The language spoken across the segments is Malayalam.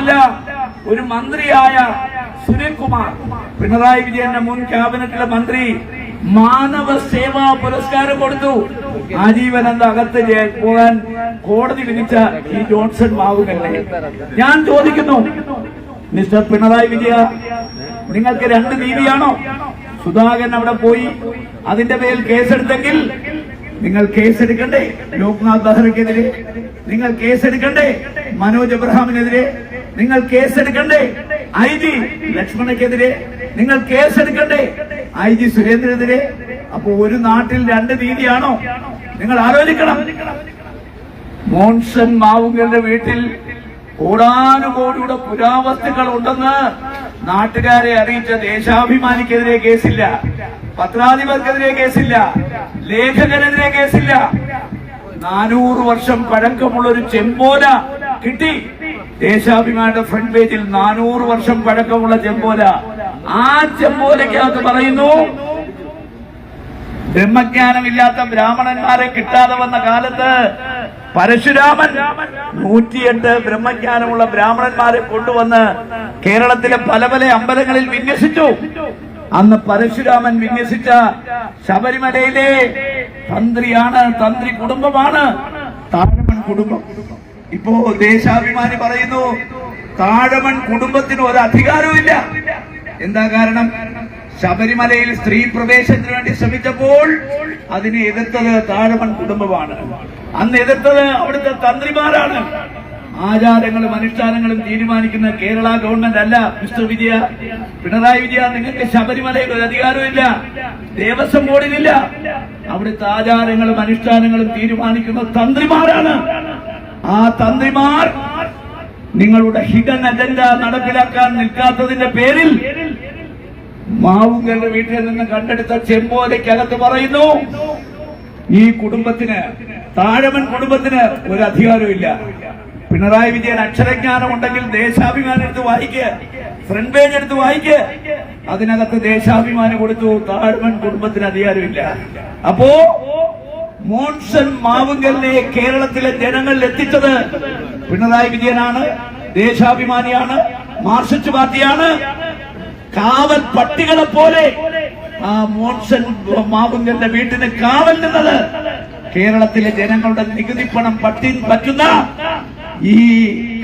അതുമല്ല ഒരു മന്ത്രിയായ സുനിൽകുമാർ പിണറായി വിജയന്റെ മുൻ ക്യാബിനറ്റിലെ മന്ത്രി മാനവ സേവാ പുരസ്കാരം കൊടുത്തു. ആജീവനന്ദ അകത്ത് പോകാൻ കോടതി വിധിച്ച ഈ ജോൺസൺ മാവുകളെ ഞാൻ ചോദിക്കുന്നു മിസ്റ്റർ പിണറായി വിജയ നിങ്ങൾക്ക് രണ്ട് നീതിയാണോ? സുധാകരൻ അവിടെ പോയി അതിന്റെ പേരിൽ കേസെടുത്തെങ്കിൽ നിങ്ങൾ കേസെടുക്കണ്ടേ? ലോക്നാഥ് ബെഹ്റയ്ക്കെതിരെ നിങ്ങൾ കേസെടുക്കണ്ടേ? മനോജ് എബ്രഹാമിനെതിരെ നിങ്ങൾ കേസെടുക്കണ്ടേ? ഐ ജി ലക്ഷ്മണക്കെതിരെ നിങ്ങൾ കേസെടുക്കണ്ടേ? I G സുരേന്ദ്രനെതിരെ. അപ്പൊ ഒരു നാട്ടിൽ രണ്ട് നീതിയാണോ? നിങ്ങൾ ആലോചിക്കണം. മോൺസൺ മാവുകളുടെ വീട്ടിൽ കോടാനുകോടിയുടെ പുരാവസ്തുക്കൾ ഉണ്ടെന്ന് നാട്ടുകാരെ അറിയിച്ച ദേശാഭിമാനിക്കെതിരെ കേസില്ല. പത്രാധിപർക്കെതിരെ കേസില്ല. ലേഖകനെതിരെ കേസില്ല. നാനൂറ് വർഷം പഴക്കമുള്ള ഒരു ചെമ്പോല കിട്ടി. ദേശാഭിമാനിയുടെ ഫ്രണ്ട് പേജിൽ നാനൂറ് വർഷം പഴക്കമുള്ള ചെമ്പോല. ആ ചെമ്പോലയ്ക്കകത്ത് പറയുന്നു ബ്രഹ്മജ്ഞാനമില്ലാത്ത ബ്രാഹ്മണന്മാരെ കിട്ടാതെ വന്ന കാലത്ത് പരശുരാമൻ നൂറ്റിയെട്ട് ബ്രഹ്മജ്ഞാനമുള്ള ബ്രാഹ്മണന്മാരെ കൊണ്ടുവന്ന് കേരളത്തിലെ പല പല അമ്പലങ്ങളിൽ വിന്യസിച്ചു. അന്ന് പരശുരാമൻ വിന്യസിച്ച ശബരിമലയിലെ തന്ത്രിയാണ് തന്ത്രി കുടുംബമാണ് താരമൻ കുടുംബം. ഇപ്പോ ദേശാഭിമാനി പറയുന്നു താഴമൺ കുടുംബത്തിന് ഒരു അധികാരവുമില്ല. എന്താ കാരണം? ശബരിമലയിൽ സ്ത്രീ പ്രവേശനത്തിന് വേണ്ടി ശ്രമിച്ചപ്പോൾ അതിനെ എതിർത്തത് താഴമൺ കുടുംബമാണ്. അന്ന് എതിർത്തത് അവിടുത്തെ തന്ത്രിമാരാണ്. ആചാരങ്ങളും അനുഷ്ഠാനങ്ങളും തീരുമാനിക്കുന്ന കേരള ഗവൺമെന്റ് അല്ല മിസ്റ്റർ വിജയ. പിണറായി വിജയ നിങ്ങൾക്ക് ശബരിമലയിൽ ഒരു അധികാരമില്ല ദേവസ്വം ബോർഡിനില്ല അവിടുത്തെ ആചാരങ്ങളും അനുഷ്ഠാനങ്ങളും തീരുമാനിക്കുന്ന തന്ത്രിമാരാണ്. ആ തന്ത്രിമാർ നിങ്ങളുടെ ഹിഡൻ അജണ്ട നടപ്പിലാക്കാൻ നിൽക്കാത്തതിന്റെ പേരിൽ മാവുങ്കരുടെ വീട്ടിൽ നിന്ന് കണ്ടെടുത്ത ചെമ്പോലയ്ക്കകത്ത് പറയുന്നു ഈ കുടുംബത്തിന് താഴമൻ കുടുംബത്തിന് ഒരു അധികാരമില്ല പിണറായി വിജയൻ അക്ഷരജ്ഞാനം ഉണ്ടെങ്കിൽ ദേശാഭിമാനം എടുത്ത് വായിക്ക്. ഫ്രണ്ട് പേജ് എടുത്ത് വായിക്ക്. അതിനകത്ത് ദേശാഭിമാനം കൊടുത്തു താഴ്മൻ കുടുംബത്തിന് അധികാരമില്ല. അപ്പോ മോൺസൺ മാവുങ്കലിനെ കേരളത്തിലെ ജനങ്ങളിൽ എത്തിച്ചത് പിണറായി വിജയനാണ് ദേശാഭിമാനിയാണ് മാർസിസ്റ്റ് പാർട്ടിയാണ്. കാവൽ പട്ടികളെ പോലെ ആ മോൺസൺ മാവുങ്കലിന്റെ വീട്ടിന് കാവൽ നിന്നത് കേരളത്തിലെ ജനങ്ങളുടെ നികുതി പണം പറ്റി പറ്റുന്ന ഈ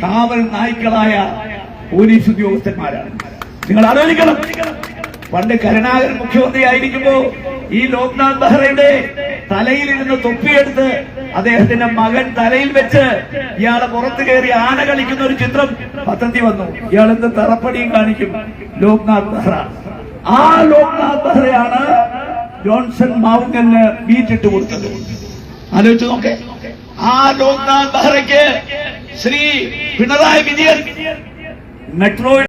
കാവൽ നായ്ക്കളായ പോലീസ് ഉദ്യോഗസ്ഥന്മാരാണ്. നിങ്ങൾ ആലോചിക്കണം. പണ്ട് കരുണാകരൻ മുഖ്യമന്ത്രി ആയിരിക്കുമ്പോ ഈ ലോക്നാഥ് ബെഹ്റയുടെ തലയിലിരുന്ന് തൊപ്പിയെടുത്ത് അദ്ദേഹത്തിന്റെ മകൻ തലയിൽ വെച്ച് ഇയാളെ പുറത്തു കയറി ആന കളിക്കുന്ന ഒരു ചിത്രം പദ്ധതി വന്നു. ഇയാൾ എന്ത് തറപ്പടിയും കാണിക്കും. ലോക്നാഥ് ബെഹ്റ. ആ ലോക്നാഥ് ബെഹ്റയാണ് ജോൺസൺ മാവുങ്കലിന് ബീറ്റിട്ട് കൊടുത്തത്. ആലോചിച്ച് നോക്കേ. ആ ലോക്നാഥ് ബെഹ്റയ്ക്ക് ശ്രീ പിണറായി വിജയൻ മെട്രോ